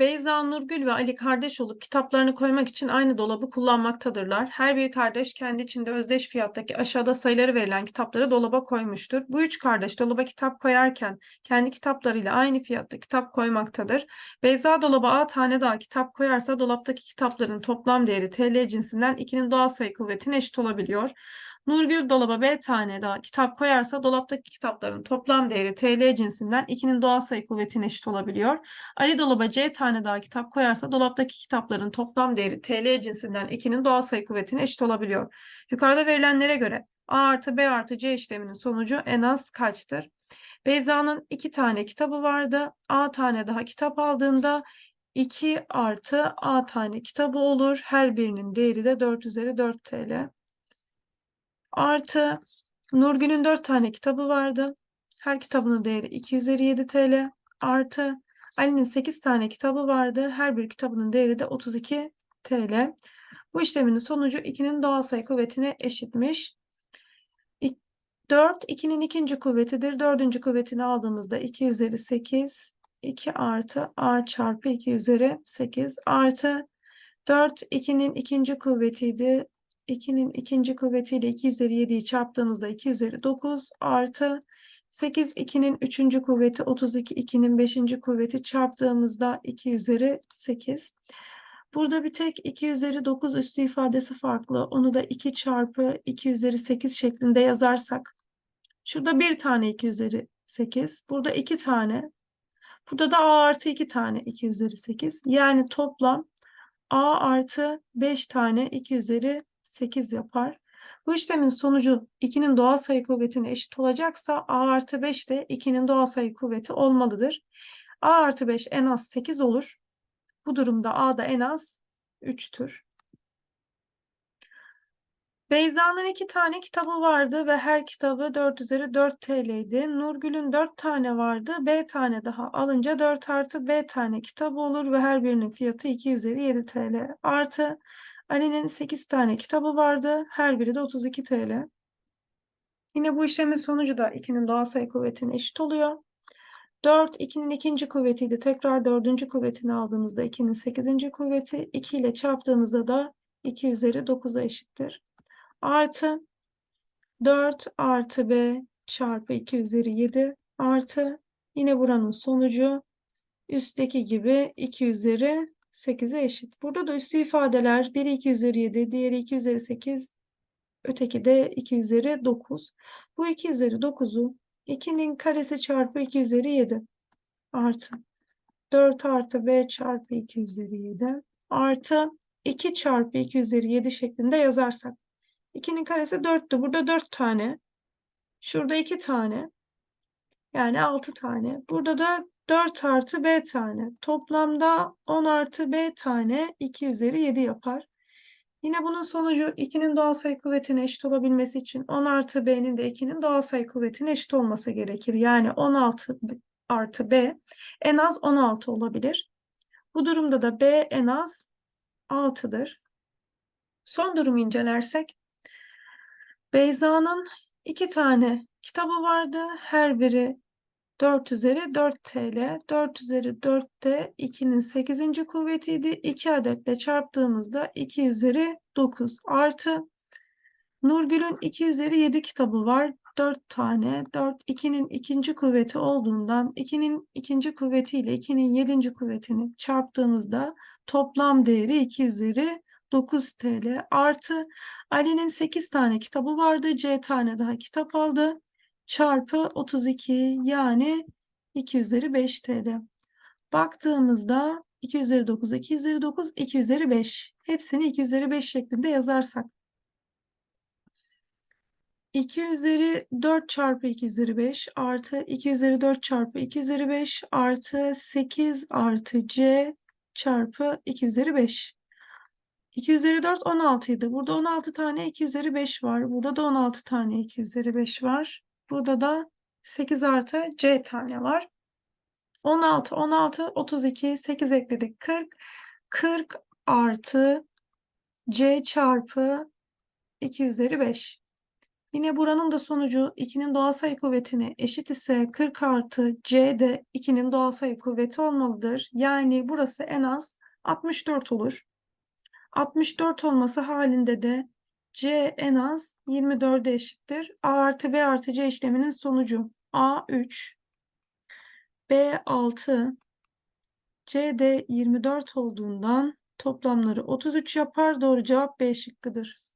Beyza, Nurgül ve Ali kardeş olup kitaplarını koymak için aynı dolabı kullanmaktadırlar. Her bir kardeş kendi içinde özdeş fiyattaki aşağıda sayıları verilen kitapları dolaba koymuştur. Bu üç kardeş dolaba kitap koyarken kendi kitaplarıyla aynı fiyatta kitap koymaktadır. Beyza dolaba A tane daha kitap koyarsa dolaptaki kitapların toplam değeri TL cinsinden 2'nin doğal sayı kuvvetine eşit olabiliyor. Nurgül dolaba B tane daha kitap koyarsa dolaptaki kitapların toplam değeri TL cinsinden 2'nin doğal sayı kuvvetine eşit olabiliyor. Ali dolaba C tane daha kitap koyarsa dolaptaki kitapların toplam değeri TL cinsinden 2'nin doğal sayı kuvvetine eşit olabiliyor. Yukarıda verilenlere göre A artı B artı C işleminin sonucu en az kaçtır? Beyza'nın iki tane kitabı vardı. A tane daha kitap aldığında 2 artı A tane kitabı olur. Her birinin değeri de 4 üzeri 4 TL. Artı Nurgül'ün 4 tane kitabı vardı. Her kitabının değeri 2 üzeri 7 TL. Artı Ali'nin 8 tane kitabı vardı. Her bir kitabının değeri de 32 TL. Bu işlemin sonucu 2'nin doğal sayı kuvvetine eşitmiş. 4, 2'nin ikinci kuvvetidir. Dördüncü kuvvetini aldığımızda 2 üzeri 8, 2 artı a çarpı 2 üzeri 8 artı 4, 2'nin ikinci kuvvetiydi. 2'nin ikinci kuvvetiyle 2 üzeri 7'yi çarptığımızda 2 üzeri 9 artı 8 2'nin üçüncü kuvveti 32 2'nin beşinci kuvveti çarptığımızda 2 üzeri 8. Burada bir tek 2 üzeri 9 üstü ifadesi farklı. Onu da 2 çarpı 2 üzeri 8 şeklinde yazarsak. Şurada bir tane 2 üzeri 8. Burada 2 tane. Burada da a artı 2 tane 2 üzeri 8. Yani toplam a artı 5 tane 2 üzeri 8 yapar. Bu işlemin sonucu 2'nin doğal sayı kuvvetine eşit olacaksa a artı 5 de 2'nin doğal sayı kuvveti olmalıdır. a artı 5 en az 8 olur. Bu durumda a da en az 3'tür. Beyza'nın iki tane kitabı vardı ve her kitabı 4 üzeri 4 TL'ydi. Nurgül'ün 4 tane vardı. B tane daha alınca 4 artı B tane kitabı olur ve her birinin fiyatı 2 üzeri 7 TL. Artı Ali'nin 8 tane kitabı vardı. Her biri de 32 TL. Yine bu işlemin sonucu da 2'nin doğal sayı kuvvetine eşit oluyor. 4, 2'nin ikinci kuvvetiydi. Tekrar dördüncü kuvvetini aldığımızda 2'nin 8. kuvveti. 2 ile çarptığımızda da 2 üzeri 9'a eşittir. Artı 4 artı b çarpı 2 üzeri 7 artı yine buranın sonucu üstteki gibi 2 üzeri 8'e eşit. Burada da üstü ifadeler biri 2 üzeri 7, diğeri 2 üzeri 8, öteki de 2 üzeri 9. Bu 2 üzeri 9'u 2'nin karesi çarpı 2 üzeri 7 artı 4 artı b çarpı 2 üzeri 7 artı 2 çarpı 2 üzeri 7 şeklinde yazarsak 2'nin karesi 4'tü. Burada 4 tane. Şurada 2 tane. Yani 6 tane. Burada da 4 artı b tane. Toplamda 10 artı b tane 2 üzeri 7 yapar. Yine bunun sonucu 2'nin doğal sayı kuvvetine eşit olabilmesi için 10 artı b'nin de 2'nin doğal sayı kuvvetine eşit olması gerekir. Yani 16 artı b en az 16 olabilir. Bu durumda da b en az 6'dır. Son durumu incelersek Beyza'nın iki tane kitabı vardı. Her biri 4 üzeri 4 TL. 4 üzeri 4 de 2'nin 8. kuvvetiydi. 2 adetle çarptığımızda 2 üzeri 9 artı Nurgül'ün 2 üzeri 7 kitabı var. 4 tane. 4 2'nin ikinci kuvveti olduğundan 2'nin ikinci kuvvetiyle 2'nin 7. kuvvetini çarptığımızda toplam değeri 2 üzeri 9 TL artı Ali'nin 8 tane kitabı vardı. C tane daha kitap aldı. Çarpı 32 yani 2 üzeri 5 TL. Baktığımızda 2 üzeri 9, 2 üzeri 9, 2 üzeri 5. Hepsini 2 üzeri 5 şeklinde yazarsak. 2 üzeri 4 çarpı 2 üzeri 5 artı 2 üzeri 4 çarpı 2 üzeri 5 artı 8 artı C çarpı 2 üzeri 5. 2 üzeri 4 16 idi. Burada 16 tane 2 üzeri 5 var. Burada da 16 tane 2 üzeri 5 var. Burada da 8 artı C tane var. 16, 16, 32, 8 ekledik 40. 40 artı C çarpı 2 üzeri 5. Yine buranın da sonucu 2'nin doğal sayı kuvvetine eşit ise 40 artı C de 2'nin doğal sayı kuvveti olmalıdır. Yani burası en az 64 olur. 64 olması halinde de C en az 24'e eşittir. A artı B artı C işleminin sonucu A 3, B 6, C de 24 olduğundan toplamları 33 yapar. Doğru cevap B şıkkıdır.